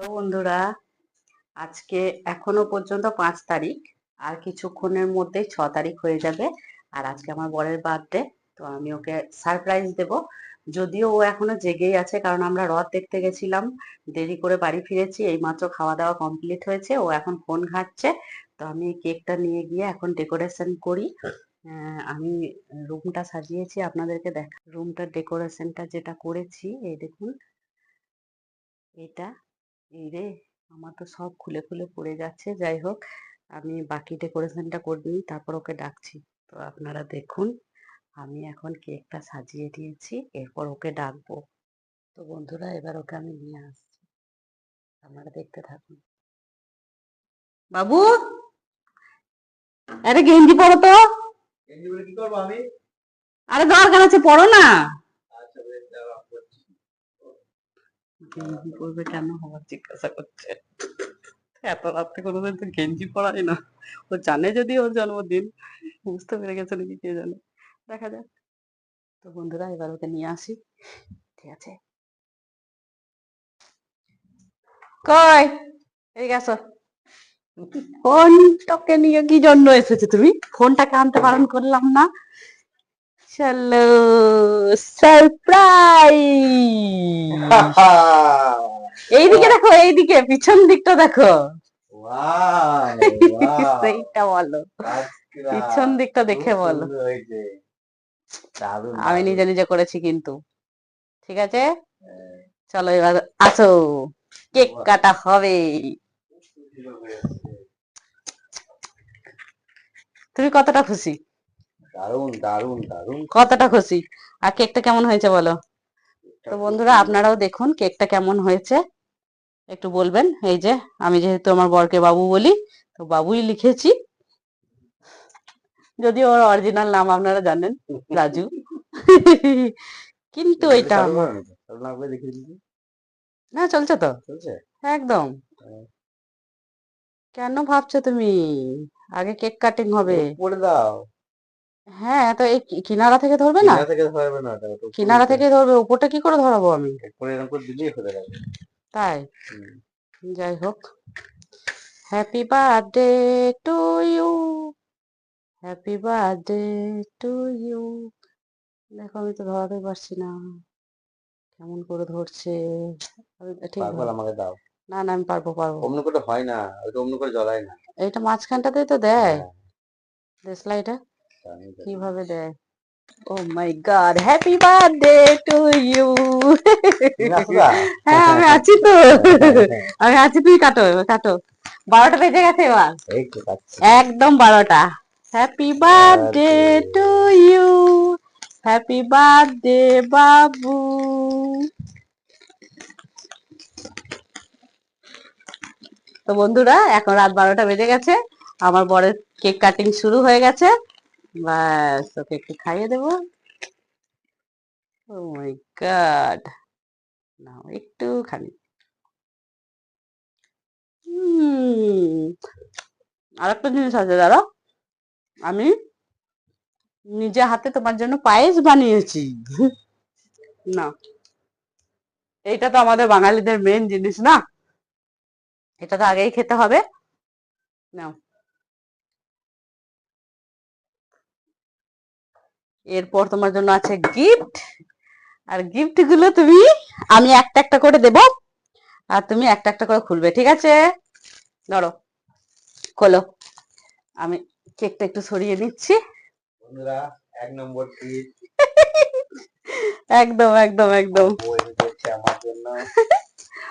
তো বন্ধুরা, আজকে এখনও পর্যন্ত পাঁচ তারিখ, আর কিছুক্ষণের মধ্যেই ছ তারিখ হয়ে যাবে। আর আজকে আমার বরের বার্থডে তো আমি ওকে সারপ্রাইজ দেব। যদিও ও এখনও জেগেই আছে, কারণ আমরা রথ দেখতে গেছিলাম, দেরি করে বাড়ি ফিরেছি, এইমাত্র খাওয়া দাওয়া কমপ্লিট হয়েছে, ও এখন ফোন ঘাঁটছে। তো আমি কেকটা নিয়ে গিয়ে এখন ডেকোরেশন করি। আমি রুমটা সাজিয়েছি, আপনাদেরকে দেখ রুমটার ডেকোরেশনটা যেটা করেছি, এই দেখুন, এটা এই রে আমার তো সব খুলে খুলে পড়ে যাচ্ছে যাই হোক। আমি বাকি ডেকোরেশনটা করে নিই তারপর ওকে ডাকছি। তো আপনারা দেখুন আমি এখন কেকটা সাজিয়ে দিয়েছি এরপর ওকে ডাকবো। তো বন্ধুরা এবার ওকে আমি নিয়ে আসছি। আপনারা দেখতে থাকুন। বাবু! আরে গেঞ্জি পরো তো। আরে দরকার আছে পড়ো না। গেঞ্জি পরবে কেন? আমার জিজ্ঞাসা করছে। এত রাত্রে কোনোদিন তো গেঞ্জি পরাই না। ও জানে যদি ওর জন্মদিন। বুঝতে পেরে গেছে নাকি কে জানে। দেখা যাক। তো বন্ধুরা, এবার ওকে নিয়ে আসি। ঠিক আছে? কই? এই গেছো। ফোনটাকে নিয়ে কি জন্য এসেছে তুমি? ফোনটাকে আনতে বারণ করলাম না। চলো সারপ্রাইজ এইদিকে দেখো এইদিকে পিছন দিকটা দেখো। সেইটা বলো। পিছন দিকটা দেখে বলো। আমি নিজে নিজে করেছি কিন্তু। ঠিক আছে? হ্যাঁ, চলো এবার আসো। কেক কাটা হবে। তুমি কতটা খুশি? দারুণ দারুণ দারুণ। কতটা খুশি? আর কেকটা কেমন হয়েছে বলো? তো বন্ধুরা আপনারাও দেখুন কেকটা কেমন হয়েছে। একটু বলবেন এই যে আমি যেহেতু আমার বরকে বাবু বলি তো বাবুই লিখেছি। যদি ওর অরিজিনাল নাম আপনারা জানেন রাজু। কিন্তু এটা না করে চলছে তো। একদম। হ্যাঁ। কেন ভাবছ তুমি? আগে কেক কাটিং হবে। পড়ে দাও। হ্যাঁ তো এই কি- কিনারা থেকে ধরবে না? কিনারা থেকে ধরবে না ওটা, ওটা উপরে কিনারা থেকে ধরবে উপরটা কি করে ধরাবো আমি? উপরে এরকম করে দিলেই হয়ে যাবে। তাই? হুম। যাই হোক। Happy birthday to you happy birthday to you দেখো আমি তো ধরাতে পারছি না। কেমন করে ধরছে? আমি ঠিক ধর- আমাকে দাও। না না আমি পারব পারব। অমনি করে হয় না ওইটা অমনি করে জ্বলায় না। এটা মাঝখানটাতেই তো দেয়। হ্যাঁ, তো। কীভাবে দেয়? ও my God happy birthday to you হ্যাঁ আমি আছি তো। আমি আছি তুই কাটো কাটো। বারোটা বেজে গেছে এবার। একদম বারোটা। Happy birthday to you happy birthday বাবু। তো বন্ধুরা এখন রাত বারোটা বেজে গেছে। আমার বরের কেক কাটিং শুরু হয়ে গেছে। ব্যাস ওকে একটু খাইয়ে দেবো ও মাই গড না হুম আর একটা জিনিস আছে দাদা আমি নিজে হাতে তোমার জন্য পায়েস বানিয়েছি। না। এইটা তো আমাদের বাঙালিদের মেন জিনিস, না? এটা তো আগেই খেতে হবে। নাও। এরপর তোমার জন্য আছে গিফট আর গিফটগুলো তুমি আমি একটা একটা করে দেব। আর তুমি একটা একটা করে খুলবে ঠিক আছে? ধরো খোলো। আমি কেকটা একটু সরিয়ে নিচ্ছি। এক নম্বর একদম একদম একদম। আমার জন্য।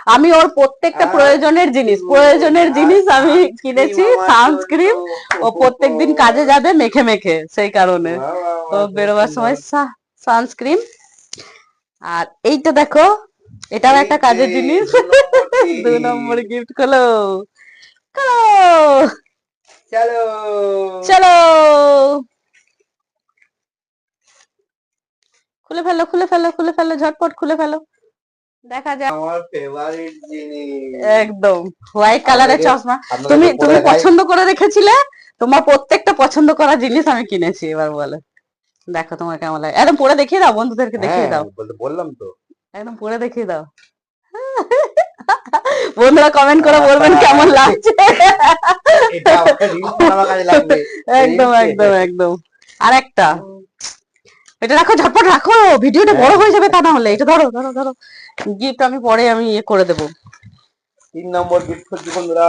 আমি ওর প্রত্যেকটা প্রয়োজনের জিনিস প্রয়োজনের জিনিস আমি কিনেছি সানস্ক্রিন ও প্রত্যেকদিন কাজে যাবে মেখে মেখে সেই কারণে। ও বেরোবার সময় সানস্ক্রিন আর এইটা দেখো এটাও একটা কাজের জিনিস। দু নম্বর গিফট খোলো। খোলো। চলো। চলো। খুলে ফেলো খুলে ফেলো খুলে ফেলো ঝটপট খুলে ফেলো। দেখা যাক। আমার ফেভারিট জিনিস। একদম। হোয়াইট কালারের চশমা। তুমি তুমি পছন্দ করে রেখেছিলে? তোমার প্রত্যেকটা পছন্দ করা জিনিস আমি কিনেছি এবার বলে। দেখো তোমার কেমন লাগে। একদম পরে দেখিয়ে দাও বন্ধুদেরকে দেখিয়ে হ্যাঁ, দাও। বললাম তো। একদম পরে দেখিয়ে দাও। বন্ধুরা কমেন্ট করে বলবেন কেমন লাগছে। একদম একদম একদম। আর একটা এটা রাখো ঝটপট রাখো ভিডিওটা বড় হয়ে যাবে তা না হলে। এটা ধরো ধরো ধরো। গিফট আমি পরে আমি ইয়ে করে দেবো। তিন নম্বর গিফট হচ্ছে বন্ধুরা।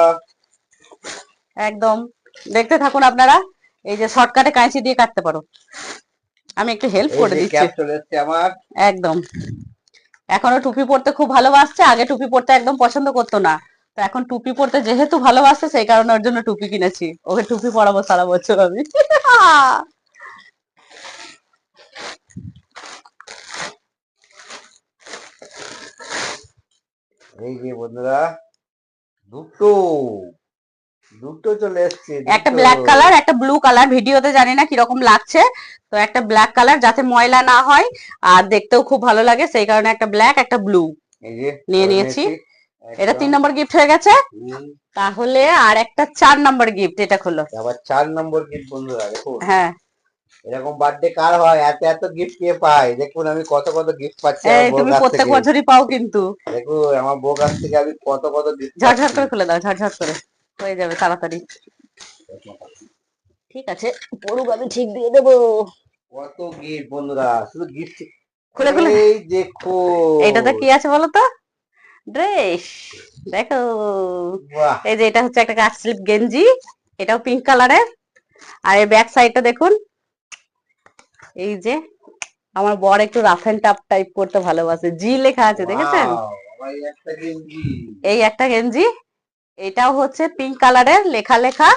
একদম। দেখতে থাকুন আপনারা এই যে শর্টকাটে কাঁচি দিয়ে কাটতে পারো। আমি একটু হেল্প করে দিচ্ছি। ক্যাপ চলে এসছে আমার। একদম। এখনও টুপি পরতে খুব ভালোবাসছে আগে টুপি পরতে একদম পছন্দ করতো না। তো এখন টুপি পরতে যেহেতু ভালোবাসছে সেই কারণে ওর জন্য টুপি কিনেছি। ওকে টুপি পরাবো সারা বছর আমি। এই যে বন্ধুরা দুটো দুটো চলে এসছে একটা ব্ল্যাক কালার একটা ব্লু কালার ভিডিওতে জানি না কীরকম লাগছে। তো একটা ব্ল্যাক কালার যাতে ময়লা না হয় আর দেখতেও খুব ভালো লাগে। সেই কারণে একটা ব্ল্যাক একটা ব্লু নিয়ে নিয়েছি। এটা তিন নম্বর গিফট হয়ে গেছে। তাহলে আর একটা চার নম্বর গিফট এটা খোলো। আবার চার নম্বর গিফট বন্ধুরা দেখুন। হ্যাঁ। এরকম বার্থডে কার হয়? এত এত গিফট কে পায়? দেখুন আমি কত কত গিফট পাচ্ছি তুমি প্রত্যেক বছরই পাও কিন্তু। দেখুন আমার বউ কাছ থেকে আমি কত কত গিফট ঝটঝট করে খুলে দাও ঝটঝট করে। হয়ে যাবে তাড়াতাড়ি। ঠিক আছে পড়ুক আমি ঠিক দিয়ে দেবো। কত গিফট বন্ধুরা শুধু গিফট খুলে খুলে। এই দেখো। এইটাতে কি আছে বলো তো? ড্রেস দেখো। এই যে এটা হচ্ছে একটা কাট স্লিপ গেঞ্জি এটাও পিঙ্ক কালারের আর এই ব্যাক সাইডটা দেখুন এই যে আমার বর একটু রাফ এন্ড টাফ টাইপ করতে ভালোবাসে। জি লেখা আছে দেখেছেন? এই একটা গেঞ্জি এটাও হচ্ছে পিঙ্ক কালারের লেখা লেখা।